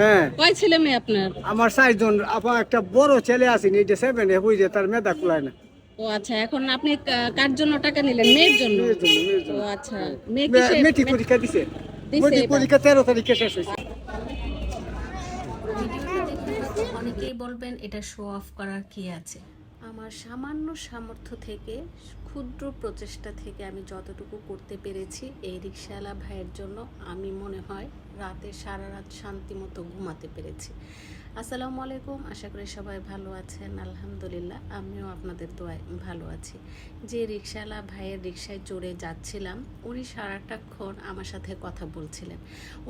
হ্যাঁ। কয় ছেলে মেয়ে আপনার? আমার চারজন আপা একটা বড় ছেলে আছেন এই সেভেন যে তার মেধা কুলায় না। ও আচ্ছা এখন আপনি কার জন্য টাকা নিলেন? মেয়ের জন্য? মেয়ের জন্য, মেয়ের ও আচ্ছা মেয়ে কিসে মেট্রিক পরীক্ষা দিছে। দিছে মেট্রিক পরীক্ষা তেরো তারিখে শেষ হয়েছে। ভিডিওটা দেখে হয়তো অনেকেই বলবেন এটা শো অফ করার কি আছে? আমার সামান্য সামর্থ্য থেকে ক্ষুদ্র প্রচেষ্টা থেকে আমি যতটুকু করতে পেরেছি, এই রিক্সাওয়ালা ভাইয়ের জন্য আমি মনে হয় রাতে সারা রাত শান্তি মতো ঘুমাতে পেরেছি। আসসালামু আলাইকুম, আশা করি সবাই ভালো আছেন, আলহামদুলিল্লাহ, আমিও আপনাদের দোয়ায় ভালো আছি। যে রিক্সাওয়ালা ভাইয়ের রিক্সায় চড়ে যাচ্ছিলাম, উনি সারাটাক্ষণ আমার সাথে কথা বলছিলেন।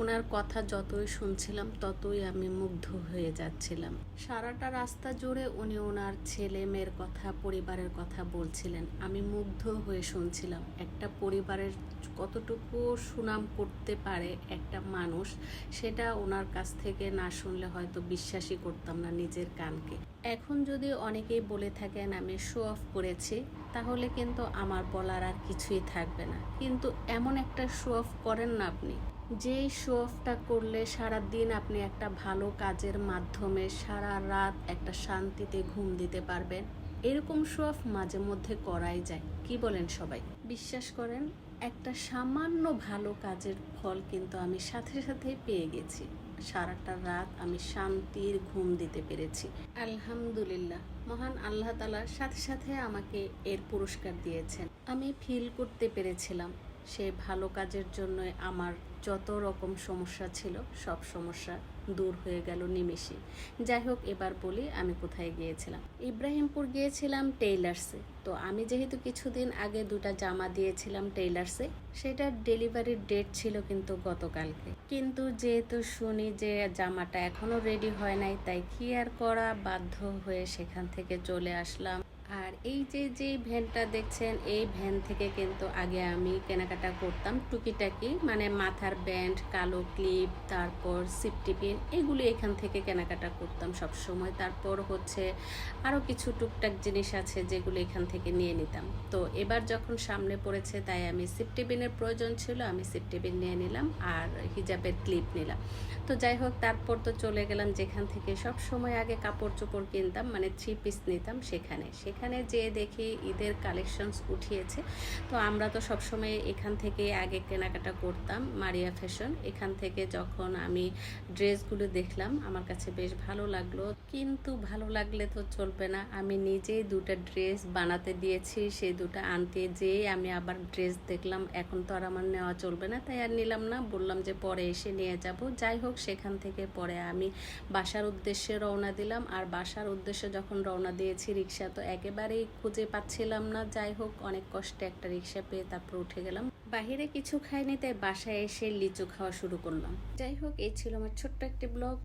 ওনার কথা যতই শুনছিলাম, ততই আমি মুগ্ধ হয়ে যাচ্ছিলাম। সারাটা রাস্তা জুড়ে উনি ওনার ছেলে মেয়ের কথা, পরিবারের কথা বলছিলেন। আমি মুগ্ধ হয়ে শুনছিলাম। একটা পরিবারের কতটুকু সুনাম করতে পারে একটা মানুষ, সেটা ওনার কাছ থেকে না শুনলে হয়তো বিশ্বাসই করতাম না নিজের কানকে। এখন যদি অনেকেই বলে থাকেন, আমি শো অফ করেছি তাহলে কিন্তু আমার বলার আর কিছুই থাকবে না। কিন্তু এমন একটা শো অফ করেন না আপনি। যেই শো অফটা করলে সারা দিন আপনি একটা ভালো কাজের মাধ্যমে সারা রাত একটা শান্তিতে ঘুম দিতে পারবেন। এরকম শো অফ মাঝে মধ্যে করাই যায়। কি বলেন সবাই? বিশ্বাস করেন, একটা সামান্য ভালো কাজের ফল কিন্তু আমি সাথে সাথেই পেয়ে গেছি। সারাটা রাত আমি শান্তির ঘুম দিতে পেরেছি। আলহামদুলিল্লাহ, মহান আল্লাহ তালার সাথে সাথে আমাকে এর পুরস্কার দিয়েছেন। আমি ফিল করতে পেরেছিলাম। সে ভালো কাজের জন্য আমার যত রকম সমস্যা ছিল, সব সমস্যা দূর হয়ে গেল নিমেষে যাই হোক, এবার বলি আমি কোথায় গিয়েছিলাম। ইব্রাহিমপুর গিয়েছিলাম টেইলার্সে। তো আমি যেহেতু কিছুদিন আগে দুটা জামা দিয়েছিলাম টেইলার্সে, সেটার ডেলিভারির ডেট ছিল কিন্তু গতকালকে। কিন্তু যেহেতু শুনি যে জামাটা এখনও রেডি হয় নাই, তাই কি আর করা বাধ্য হয়ে সেখান থেকে চলে আসলাম। আর এই যে যে ভ্যানটা দেখছেন, এই ভ্যান থেকে কিন্তু আগে আমি কেনাকাটা করতাম টুকিটাকি মানে মাথার ব্যান্ড, কালো ক্লিপ, তারপর সিফটি পিন, এগুলি এখান থেকে কেনাকাটা করতাম সব সময় তারপর হচ্ছে আরও কিছু টুকটাক জিনিস আছে যেগুলো এখান থেকে নিয়ে নিতাম। তো এবার যখন সামনে পড়েছে, তাই আমি সিফটি পিনের প্রয়োজন ছিল, আমি সিফটি পিন নিয়ে নিলাম আর হিজাবের ক্লিপ নিলাম। তো যাই হোক, তারপর তো চলে গেলাম যেখান থেকে সব সময় আগে কাপড় চোপড় কিনতাম মানে থ্রি পিস নিতাম সেখানে। সেখানে যেয়ে দেখি ঈদের কালেকশনস উঠিয়েছে। তো আমরা তো সবসময় এখান থেকে আগে কেনাকাটা করতাম মারিয়া ফ্যাশন এখান থেকে যখন আমি ড্রেসগুলো দেখলাম, আমার কাছে বেশ ভালো লাগল। কিন্তু ভালো লাগলে তো চলবে না। আমি নিজেই দুটো ড্রেস বানাতে দিয়েছি, সেই দুটো আনতে যেয়ে আমি আবার ড্রেস দেখলাম। এখন তো আর আমার নেওয়া চলবে না, তাই আর নিলাম না। বললাম যে পরে এসে নিয়ে যাব। যাই হোক, সেখান থেকে পরে আমি বাসার উদ্দেশ্যে রওনা দিলাম। আর বাসার উদ্দেশ্যে যখন রওনা দিয়েছি, রিক্সা তো একেবারেই খুঁজে পাচ্ছিলাম না। যাই হোক, অনেক কষ্টে একটা রিক্সা পেয়ে তারপর উঠে গেলাম। বাহিরে কিছু খাইনি, তাই বাসায় এসে লিচু খাওয়া শুরু করলাম। যাই হোক, এই ছিল আমার ছোট্ট একটি ব্লগ।